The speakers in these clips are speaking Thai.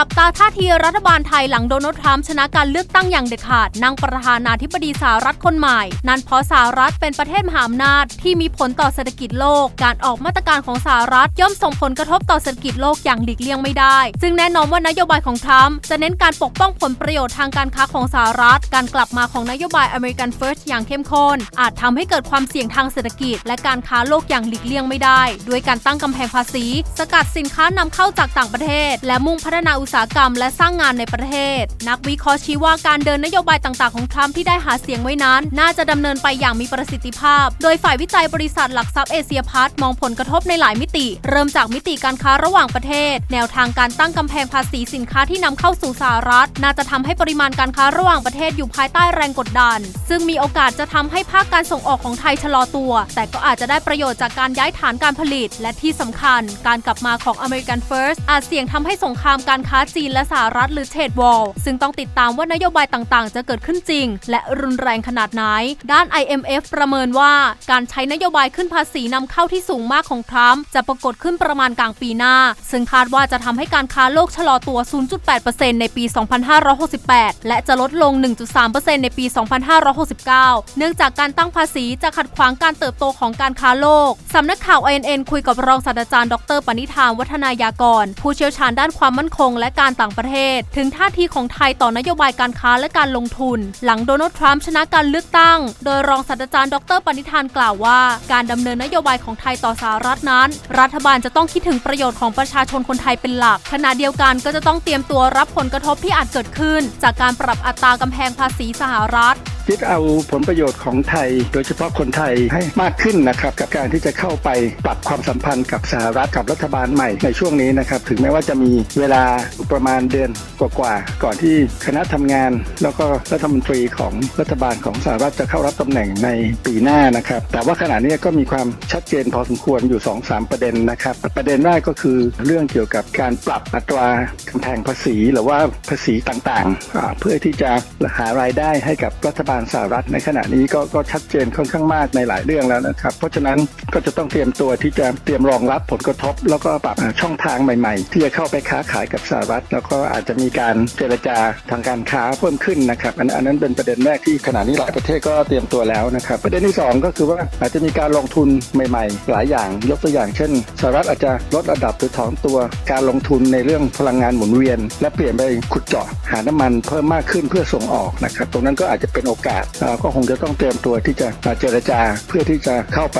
จับตาท่าทีรัฐบาลไทยหลังโดนัลด์ทรัมป์ชนะการเลือกตั้งอย่างเด็ดขาดนั่งประธานาธิบดีสหรัฐคนใหม่ นั่นเพราะสหรัฐเป็นประเทศมหาอำนาจที่มีผลต่อเศรษฐกิจโลก การออกมาตรการของสหรัฐย่อมส่งผลกระทบต่อเศรษฐกิจโลกอย่างหลีกเลี่ยงไม่ได้ ซึ่งแน่นอนว่านโยบายของทรัมป์จะเน้นการปกป้องผลประโยชน์ทางการค้าของสหรัฐ การกลับมาของนโยบาย American First อย่างเข้มข้นอาจทำให้เกิดความเสี่ยงทางเศรษฐกิจ และการค้าโลกอย่างหลีกเลี่ยงไม่ได้ ด้วยการตั้งกำแพงภาษี สกัดสินค้านำเข้าจากต่างประเทศ และมุ่งพัฒนาอุตสาหกรรม และสร้างงานในประเทศ นักวิเคราะห์ชี้ว่าการเดินนโยบายต่างๆ ของทรัมป์ที่ได้หาเสียงไว้นั้น น่าจะดำเนินไปอย่างมีประสิทธิภาพ โดยฝ่ายวิจัยบริษัทหลักทรัพย์เอเชียพัฒน์มองผลกระทบในหลายมิติ เริ่มจากมิติการค้าระหว่างประเทศ แนวทางการตั้งกำแพงภาษีสินค้าที่นำเข้าสู่สหรัฐ น่าจะทำให้ปริมาณการค้าระหว่างประเทศอยู่ภายใต้แรงกดดัน ซึ่งมีโอกาสจะทำให้ภาคการส่งออกของไทยชะลอตัว แต่ก็อาจจะได้ประโยชน์จากการย้ายฐานการผลิต และที่สำคัญ การกลับมาของ American First อาจเสี่ยงทำให้สงครามการค้าจีนและสหรัฐหรือเทรดวอลซึ่งต้องติดตามว่านโยบายต่างๆ จะเกิดขึ้นจริง และรุนแรงขนาดไหน ด้าน IMF ประเมินว่าการใช้นโยบายขึ้นภาษีนำเข้าที่สูงมากของทรัมป์จะปรากฏขึ้นประมาณกลางปีหน้า ซึ่งคาดว่าจะทำให้การค้าโลกชะลอตัว 0.8%ในปี 2568 และจะลดลง 1.3%ในปี 2569 เนื่องจากการตั้งภาษีจะขัดขวางการเติบโตของการค้าโลกสำนักข่าว INN คุยกับรองศาสตราจารย์ดรปณิธานวัฒนายากร ผู้เชี่ยวชาญด้านความมั่นคงและการต่างประเทศ ถึงท่าทีของไทยต่อนโยบายการค้าและการลงทุน หลังโดนัลด์ทรัมป์ชนะการเลือกตั้ง โดยรองศาสตราจารย์ดรปณิธานกล่าวว่า การดำเนินนโยบายของไทยต่อสหรัฐนั้น รัฐบาลจะต้องคิดถึงประโยชน์ของประชาชนคนไทยเป็นหลัก ขณะเดียวกันก็จะต้องเตรียมตัวรับผลกระทบที่อาจเกิดขึ้น จากการปรับอัตรากำแพงภาษีสหรัฐ คิดเอาผลประโยชน์ของไทย โดยเฉพาะคนไทยให้มากขึ้นนะครับกับการที่จะเข้าไปปรับความสัมพันธ์กับสหรัฐกับรัฐบาลใหม่ในช่วงนี้นะครับถึงแม้ว่าจะมีเวลาประมาณเดือนกว่าก่อนที่คณะทำงาน แล้วก็รัฐมนตรีของรัฐบาลของสหรัฐจะเข้ารับตำแหน่งในปีหน้านะครับ แต่ว่าขณะนี้ก็มีความชัดเจนพอสมควรอยู่ 2-3 ประเด็นนะครับ ประเด็นแรกก็คือเรื่องเกี่ยวกับการปรับอัตรากำแพงภาษีหรือว่าภาษีต่างๆ เพื่อที่จะหารายได้ให้กับรัฐบาลสหรัฐ ในขณะนี้ก็ก็ชัดเจนค่อนข้างมากในหลายเรื่องแล้วนะครับ เพราะฉะนั้นก็จะต้องเตรียมตัวที่จะเตรียมรองรับผลกระทบ แล้วก็ปรับช่องทางใหม่ ๆ ที่จะเข้าไปค้าขายกับสหรัฐ แล้วก็อาจจะมีการเจรจาทางการค้าเพิ่มขึ้นนะครับอันอันนั้นเป็นประเด็นแรกที่ขณะนี้หลายประเทศก็เตรียมตัวแล้วนะครับประเด็นที่สองก็คือว่าอาจจะมีการลงทุนใหม่ ๆ หลายอย่างยกตัวอย่างเช่นสหรัฐอาจจะลดระดับหรือถอนตัวการลงทุนในเรื่องพลังงานหมุนเวียน และเปลี่ยนไปขุดเจาะหาน้ำมันเพิ่มมากขึ้นเพื่อส่งออกนะครับตรงนั้นก็อาจจะเป็นโอกาสก็คงจะต้องเตรียมตัวที่จะเจรจาเพื่อที่จะเข้าไป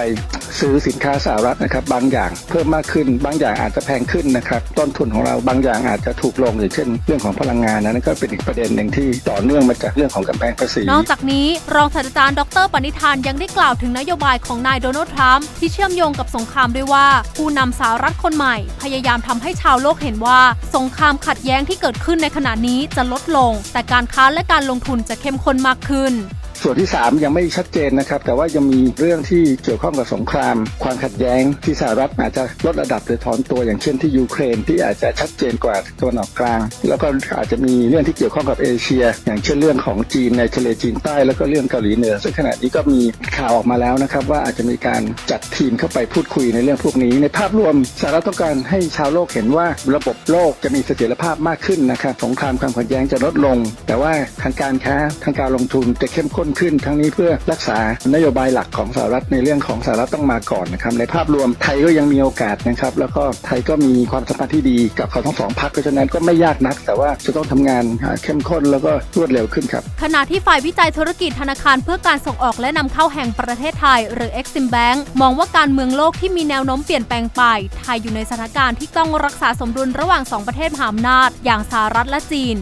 ซื้อสินค้าสหรัฐนะครับบางอย่างเพิ่มมากขึ้น บางอย่างอาจจะแพงขึ้นนะครับต้นทุนของเราบางอย่างอาจจะถูกลงอย่างเช่น เรื่องของพลังงานนะนั่นก็เป็นอีกประเด็นหนึ่งที่ต่อเนื่องมาจากเรื่องของกำแพงภาษีนอกจากนี้รองศาสตราจารย์ดรปณิธานยังได้กล่าวถึงนโยบายของนายโดนัลด์ทรัมป์ที่เชื่อมโยงกับสงครามด้วยว่า ผู้นำสหรัฐคนใหม่ พยายามทำให้ชาวโลกเห็นว่า สงครามขัดแย้งที่เกิดขึ้นในขณะนี้จะลดลง แต่การค้าและการลงทุนจะเข้มข้นมากขึ้น ส่วนที่ 3 ยังไม่ชัดเจนนะครับ แต่ว่ายังมีเรื่องที่เกี่ยวข้องกับสงคราม ความขัดแย้งที่สหรัฐอาจจะลดระดับหรือถอนตัวอย่างเช่นที่ยูเครนที่อาจจะชัดเจนกว่าตะวันออกกลาง แล้วก็อาจจะมีเรื่องที่เกี่ยวข้องกับเอเชีย อย่างเช่นเรื่องของจีนในทะเลจีนใต้แล้วก็เรื่องเกาหลีเหนือซึ่งขณะนี้ก็มีข่าวออกมาแล้วนะครับว่าอาจจะมีการจัดทีมเข้าไปพูดคุยในเรื่องพวกนี้ ในภาพรวมสหรัฐต้องการให้ชาวโลกเห็นว่าระบบโลกจะมีเสถียรภาพมากขึ้นนะครับสงครามความขัดแย้งจะลดลง แต่ว่าทางการค้าทางการลงทุนจะเข้มข้นขึ้นทั้งนี้เพื่อรักษานโยบายหลักของสหรัฐในเรื่องของสหรัฐต้องมาก่อนนะครับในภาพรวมไทยก็ยังมีโอกาสนะครับแล้วก็ไทยก็มีความสัมพันธ์ที่ดีกับเขาทั้งสองพรรคเพราะฉะนั้นก็ไม่ยากนัก แต่ว่าจะต้องทำงานเข้มข้นแล้วก็รวดเร็วขึ้นครับขณะที่ฝ่ายวิจัยธุรกิจธนาคารเพื่อการส่งออกและนำเข้าแห่งประเทศไทย หรือ Exim Bank มองว่าการเมืองโลกที่มีแนวโน้มเปลี่ยนแปลงไป ไทยอยู่ในสถานการณ์ที่ต้องรักษาสมดุลระหว่างสองประเทศมหาอำนาจ อย่างสหรัฐและจีน